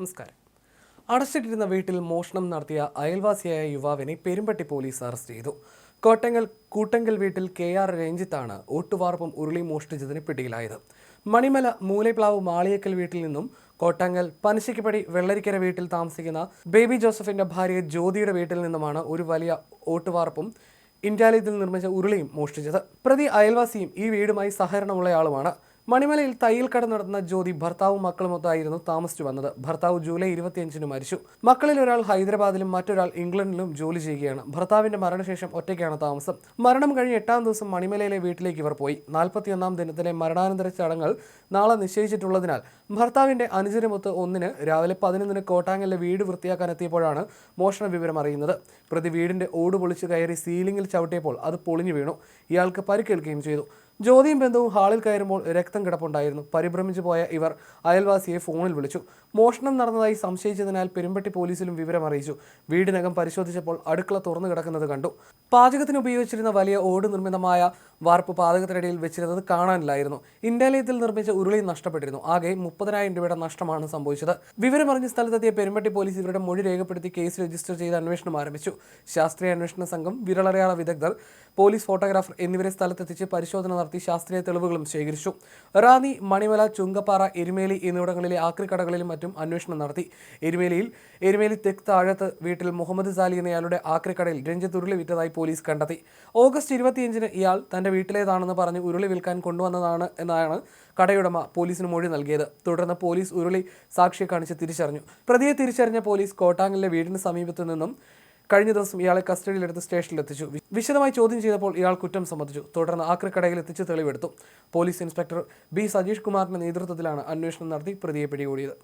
നമസ്കാരം. അടച്ചിട്ടിരുന്ന വീട്ടിൽ മോഷണം നടത്തിയ അയൽവാസിയായ യുവാവിനെ പെരുമ്പട്ടി പോലീസ് അറസ്റ്റ് ചെയ്തു. കോട്ടങ്ങൽ കൂട്ടങ്കൽ വീട്ടിൽ കെ ആർ രഞ്ജിത്താണ് ഓട്ടുവാർപ്പും ഉരുളി മോഷ്ടിച്ചതിന് പിടിയിലായത്. മണിമല മൂലപ്ലാവ് മാളിയക്കൽ വീട്ടിൽ നിന്നും കോട്ടങ്ങൽ പനശ്ശിക്കപ്പടി വെള്ളരിക്കര വീട്ടിൽ താമസിക്കുന്ന ബേബി ജോസഫിന്റെ ഭാര്യ ജ്യോതിയുടെ വീട്ടിൽ നിന്നുമാണ് ഒരു വലിയ ഓട്ടുവാർപ്പും ഇന്ത്യാലയത്തിൽ നിർമ്മിച്ച ഉരുളിയും മോഷ്ടിച്ചത്. പ്രതി അയൽവാസിയും ഈ വീടുമായി സഹകരണമുള്ളയാളുമാണ് മണിമലയിൽ തയ്യൽ കട നടത്തുന്ന ജ്യോതി ഭർത്താവും മക്കളുമൊത്തായിരുന്നു താമസിച്ചു വന്നത്. ഭർത്താവ് ജൂലൈ ഇരുപത്തിയഞ്ചിന് മരിച്ചു. മക്കളിൽ ഒരാൾ ഹൈദരാബാദിലും മറ്റൊരാൾ ഇംഗ്ലണ്ടിലും ജോലി ചെയ്യുകയാണ്. ഭർത്താവിന്റെ മരണശേഷം ഒറ്റയ്ക്കാണ് താമസം. മരണം കഴിഞ്ഞ് എട്ടാം ദിവസം മണിമലയിലെ വീട്ടിലേക്ക് ഇവർ പോയി. നാൽപ്പത്തിയൊന്നാം ദിനത്തിലെ മരണാനന്തര ചടങ്ങുകൾ നാളെ നിശ്ചയിച്ചിട്ടുള്ളതിനാൽ ഭർത്താവിന്റെ അനുജനമൊത്ത് ഒന്നിന് രാവിലെ പതിനൊന്നിന് കോട്ടാങ്ങലിലെ വീട് വൃത്തിയാക്കാൻ എത്തിയപ്പോഴാണ് മോഷണ വിവരം അറിയുന്നത്. പ്രതി വീടിന്റെ ഓട് പൊളിച്ച് കയറി സീലിംഗിൽ ചവിട്ടിയപ്പോൾ അത് പൊളിഞ്ഞു വീണു. ഇയാൾക്ക് പരിക്കേൽക്കുകയും ചെയ്തു. ജ്യോതിയും ബന്ധുവും ഹാളിൽ കയറുമ്പോൾ രക്തം കിടപ്പുണ്ടായിരുന്നു. പരിഭ്രമിച്ചു പോയ ഇവർ അയൽവാസിയെ ഫോണിൽ വിളിച്ചു. മോഷണം നടന്നതായി സംശയിച്ചതിനാൽ പെരുമ്പട്ടി പോലീസിലും വിവരം അറിയിച്ചു. വീടിനകം പരിശോധിച്ചപ്പോൾ അടുക്കള തുറന്നു കിടക്കുന്നത് കണ്ടു. പാചകത്തിന് ഉപയോഗിച്ചിരുന്ന വലിയ ഓട് നിർമ്മിതമായ വാർപ്പ് പാതകത്തിനിടയിൽ വെച്ചിരുന്നത് കാണാനില്ലായിരുന്നു. ഇന്ത്യാലയത്തിൽ നിർമ്മിച്ച ഉരുളി നഷ്ടപ്പെട്ടിരുന്നു. ആകെ മുപ്പതിനായിരം രൂപയുടെ നഷ്ടമാണ് സംഭവിച്ചത്. വിവരമറിഞ്ഞ സ്ഥലത്തെത്തിയ പെരുമ്പട്ടി പോലീസ് ഇവരുടെ മൊഴി രേഖപ്പെടുത്തി കേസ് രജിസ്റ്റർ ചെയ്ത് അന്വേഷണം ആരംഭിച്ചു. ശാസ്ത്രീയ അന്വേഷണ സംഘം വിരളടയാള വിദഗ്ധർ പോലീസ് ഫോട്ടോഗ്രാഫർ എന്നിവരെ സ്ഥലത്തെത്തിച്ച് പരിശോധന നടത്തി ശാസ്ത്രീയ തെളിവുകളും ശേഖരിച്ചു. റാന്നി മണിമല ചുങ്കപ്പാറ എരുമേലി എന്നിവിടങ്ങളിലെ ആക്രിക്കടകളിലും മറ്റും അന്വേഷണം നടത്തി. എരുമേലിയിൽ എരുമേലി തെക്ക് താഴത്ത് വീട്ടിൽ മുഹമ്മദ് സാലി എന്നയാളുടെ ആക്രിക്കടയിൽ രഞ്ജിത്ത് ഉരുളി വിറ്റതായി പോലീസ് കണ്ടെത്തി. ഓഗസ്റ്റ് ഇരുപത്തിയഞ്ചിന് ഇയാൾ തന്റെ വീട്ടിലേതാണെന്ന് പറഞ്ഞ് ഉരുളി വിൽക്കാൻ കൊണ്ടുവന്നതാണ് എന്നാണ് കടയുടമ പോലീസിന് മൊഴി നൽകിയത്. തുടർന്ന് പോലീസ് ഉരുളി സാക്ഷിയെ കാണിച്ച് തിരിച്ചറിഞ്ഞു. പ്രതിയെ തിരിച്ചറിഞ്ഞ പോലീസ് കോട്ടാങ്ങലിലെ വീടിന് സമീപത്തു നിന്നും കഴിഞ്ഞ ദിവസം ഇയാളെ കസ്റ്റഡിയിലെടുത്ത് സ്റ്റേഷനിലെത്തിച്ചു. വിശദമായി ചോദ്യം ചെയ്തപ്പോൾ ഇയാൾ കുറ്റം സമ്മതിച്ചു. തുടർന്ന് ആക്രിക്കടയിൽ എത്തിച്ച് തെളിവെടുത്തു. പോലീസ് ഇൻസ്പെക്ടർ ബി സജീഷ് കുമാറിന്റെ നേതൃത്വത്തിലാണ് അന്വേഷണം നടത്തി പ്രതിയെ പിടികൂടിയത്.